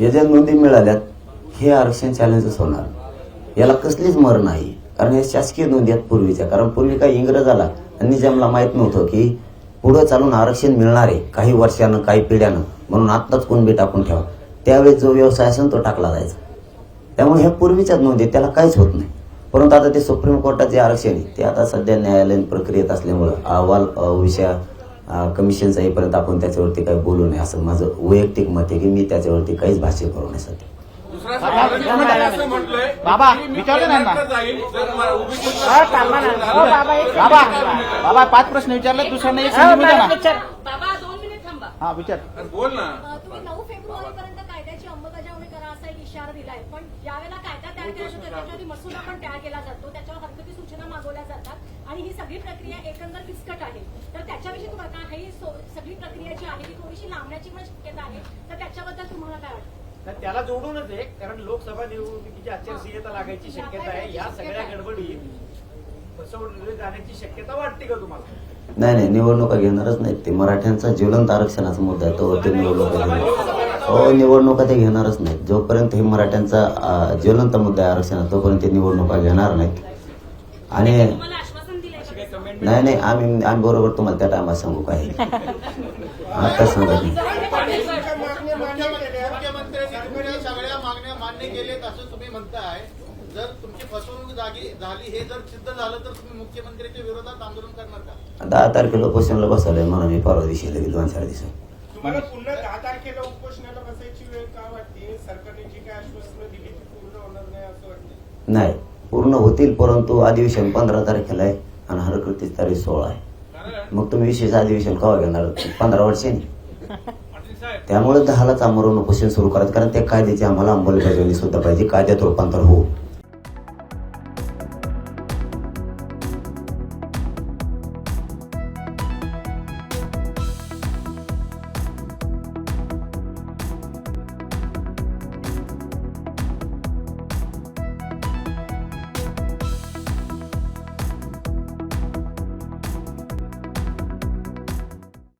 या ज्या नोंदी मिळाल्यात हे आरक्षण चॅलेंजच होणार. याला कसलीच मर नाही. कारण हे शासकीय नोंदी आहेत पूर्वीच्या. कारण पूर्वी काही इंग्रज आला आणि निजामला माहीत नव्हतं की पुढं चालून आरक्षण मिळणार आहे. काही वर्षानं काही पिढ्यानं. म्हणून आत्ताच कुणबी टाकून ठेवा. त्यावेळेस जो व्यवसाय असेल तो टाकला जायचा. त्यामुळे ह्या पूर्वीच्याच नोंदी त्याला काहीच होत नाही. परंतु आता ते सुप्रीम कोर्टाचे आरक्षण आहे ते आता सध्या न्यायालयीन प्रक्रियेत असल्यामुळं अहवाल विषया कमिशनचा येईपर्यंत आपण त्याच्यावरती काही बोलू नये असं माझं वैयक्तिक मत आहे की मी त्याच्यावरती काहीच भाष्य करू नये सध्या बाबा, विचारलं हो, बाबा, बाबा. बाबा पाच प्रश्न विचारले दुसऱ्यांना एक हो, हा विचार. बोल ना अ, तुम्ही नऊ फेब्रुवारी पर्यंत कायद्याची अंमलबजावणी करा असा एक इशारा दिलाय. पण ज्यावेळेला कायदा तयार केला जातो त्याच्यावरती मसुदा पण तयार केला जातो. त्याच्यावर हरकती सूचना मागवल्या जातात. आणि ही सगळी प्रक्रिया एकंदर किचकट आहे. तर त्याच्याविषयी तुम्हाला काय ही सगळी प्रक्रिया जी आहे ती थोडीशी लांबण्याची पण शक्यता आहे. तर त्याच्याबद्दल तुम्हाला काय वाटतं? तर त्याला जोडूनच आहे कारण लोकसभा निवडणुकीची आचारसंहिता लागायची शक्यता आहे. या सगळ्या गडबडीत फसवणूक जाण्याची शक्यता वाटते का तुम्हाला? नाही नाही. निवडणुका घेणारच नाहीत ते. मराठ्यांचा ज्वलंत आरक्षणाचा मुद्दा आहे. तो ते निवडणुका घेणार हो निवडणुका ते घेणारच नाहीत. जोपर्यंत हे मराठ्यांचा ज्वलंत मुद्दा आहे आरक्षणात तोपर्यंत ते निवडणुका घेणार नाहीत. आणि? नाही नाही आम्ही आम्ही बरोबर तुम्हाला त्या टायमात सांगू काय. आता सांगत नाही हे दहा तारखेला पोषणला बसवलंय म्हणून मी परवा दिवशी लगेच दोन चार दिवसात तुम्हाला पुन्हा दहा तारखेला उपोषणाला बसायची वेळ का वाटते? सरकारने जी काय आश्वासनं दिली ती पूर्ण होणार नाही असं वाटतं नाही पूर्ण होतील परंतु अधिवेशन पंधरा तारखेला आहे आणि हरकतीची तारीख सोळा आहे. मग तुम्ही विशेष अधिवेशन केव्हा घेणार? पंधरा वर्षांनी त्यामुळे दहालाच आमरण उपोषण सुरू करायचं कारण त्या कायद्याची आम्हाला अंमलबजावणी सुद्धा पाहिजे कायद्यात रूपांतर होऊ